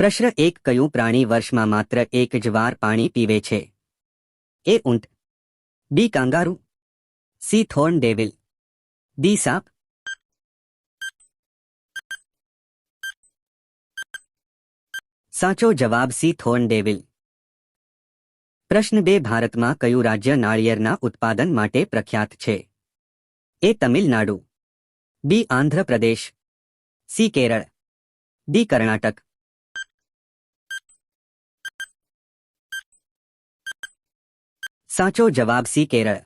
પ્રશ્ન એક, કયું પ્રાણી વર્ષમાં માત્ર એક જ વાર પાણી પીવે છે? એ ઊંટ. B kangaroo. C thorn devil D સાપ. સાચો જવાબ સી થોર્ન ડેવિલ પ્રશ્ન બે, ભારતમાં કયું રાજ્ય નાળિયેરના ઉત્પાદન માટે પ્રખ્યાત છે? A Tamil Nadu. B Andhra Pradesh. C Kerala. D Karnataka. સાચો જવાબ સી કેરળ.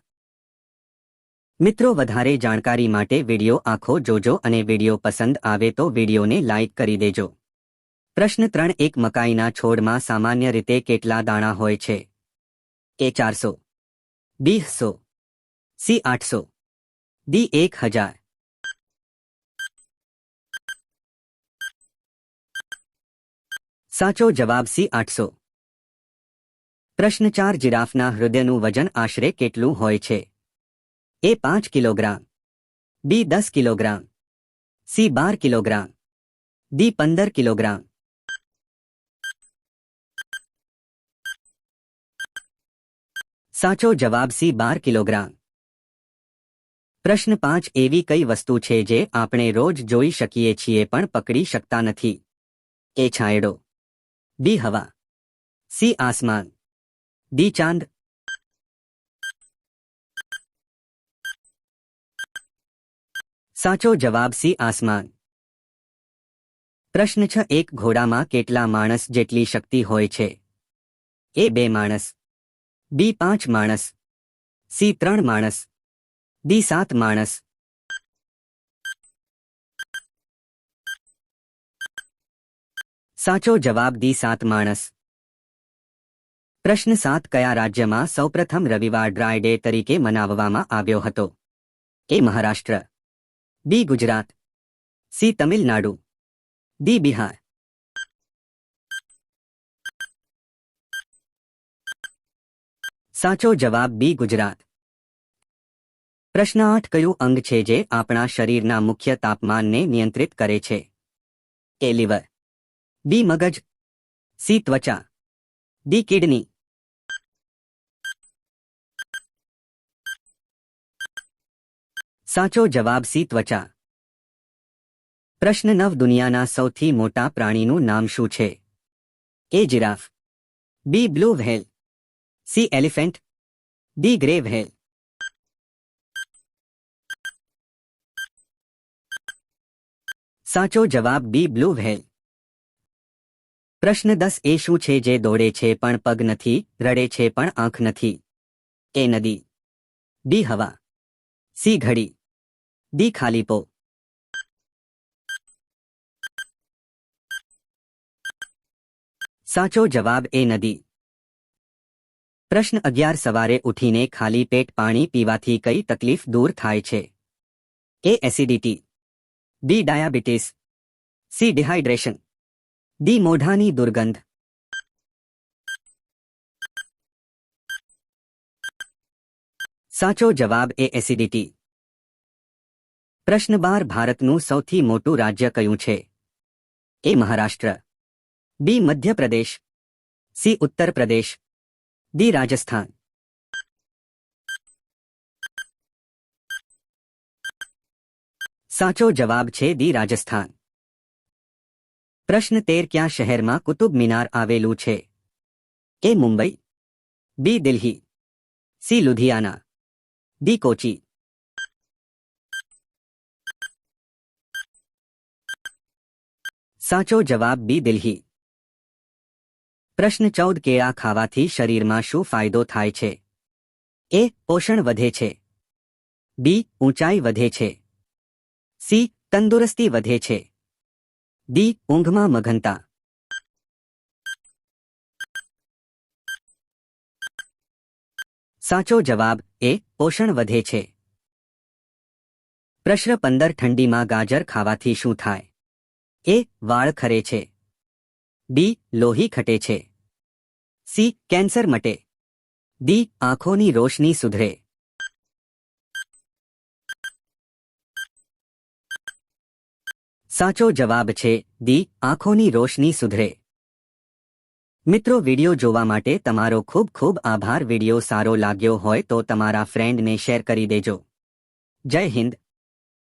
મિત્રો, વધારે જાણકારી માટે વિડિયો આખો જોજો અને વિડિયો પસંદ આવે તો વિડિયોને લાઇક કરી દેજો. પ્રશ્ન ત્રણ, એક મકાઈના છોડમાં સામાન્ય રીતે કેટલા દાણા હોય છે? એ ચારસો. બી, સો. સી, આઠસો. ડી, એક હજાર. સાચો જવાબ સી, આઠસો. પ્રશ્ન ચાર, જિરાફના હૃદયનું વજન આશરે કેટલું હોય છે? એ પાંચ કિલોગ્રામ. બી દસ કિલોગ્રામ. સી બાર કિલોગ્રામ. ડી પંદર કિલોગ્રામ. સાચો જવાબ સી બાર કિલોગ્રામ. પ્રશ્ન પાંચ, એવી કઈ વસ્તુ છે જે આપણે રોજ જોઈ શકીએ છીએ પણ પકડી શકતા નથી? એ છાંયડો. બી હવા. સી આસમાન. ડી ચાંદ. સાચો જવાબ સી આસમાન. પ્રશ્ન છ, એક ઘોડામાં કેટલા માણસ જેટલી શક્તિ હોય છે? એ બે માણસ. બી પાંચ માણસ. સી ત્રણ માણસ. ડી સાત માણસ. સાચો જવાબ ડી સાત માણસ. પ્રશ્ન સાત કયા રાજ્યમાં સૌપ્રથમ રવિવાર ડ્રાય ડે તરીકે મનાવવામાં આવ્યો હતો? A Maharashtra. B Gujarat. C Tamil Nadu. D Bihar. સાચો જવાબ બી ગુજરાત. પ્રશ્ન આઠ કયું અંગ છે જે આપણા શરીરના મુખ્ય તાપમાનને નિયંત્રિત કરે છે? એ લીવર. બી મગજ. સી ત્વચા. D kidney. સાચો જવાબ સી ત્વચા. પ્રશ્ન નવ, દુનિયાના સૌથી મોટા પ્રાણીનું નામ શું છે? A giraffe. B, blue whale. C, elephant. D, grey whale. સાચો જવાબ બી, બ્લુ વ્હેલ. પ્રશ્ન દસ, એ શું છે જે દોડે છે પણ પગ નથી, રડે છે પણ આંખ નથી? એ નદી. ડી, હવા. સી, ઘડી. ડી ખાલીપો સાચો જવાબ એ નદી પ્રશ્ન અગિયાર સવારે ઉઠીને ખાલી પેટ પાણી પીવાથી કઈ તકલીફ દૂર થાય છે A acidity B diabetes C dehydration D મોઢાની દુર્ગંધ સાચો જવાબ એ એસિડિટી પ્રશ્ન બાર ભારતનું સૌથી મોટું રાજ્ય કયું છે? A Maharashtra, B Madhya Pradesh, C Uttar Pradesh D Rajasthan. સાચો જવાબ છે દી રાજસ્થાન. પ્રશ્ન તેર ક્યાં શહેરમાં કુતુબ મિનાર આવેલું છે? A Mumbai, B Delhi, C Ludhiana, D Kochi. સાચો જવાબ બી દિલ્હી. પ્રશ્ન ચૌદ કેળા ખાવાથી શરીરમાં શું ફાયદો થાય છે? એ, પોષણ વધે છે. બી, ઊંચાઈ વધે છે. સી, તંદુરસ્તી વધે છે. ડી, ઊંઘમાં મઘનતા સાચો જવાબ એ, પોષણ વધે છે. પ્રશ્ન પંદર, ઠંડીમાં ગાજર ખાવાથી શું થાય? એ વાળ ખરે છે. બી, લોહી ખટે છે. સી, કેન્સર મટે. ડી, આંખોની રોશની સુધરે. સાચો જવાબ છે દી આંખોની રોશની સુધરે. મિત્રો, વિડિયો જોવા માટે તમારો ખૂબ ખૂબ આભાર. વિડિયો સારો લાગ્યો હોય તો તમારા ફ્રેન્ડને શેર કરી દેજો. જય હિન્દ.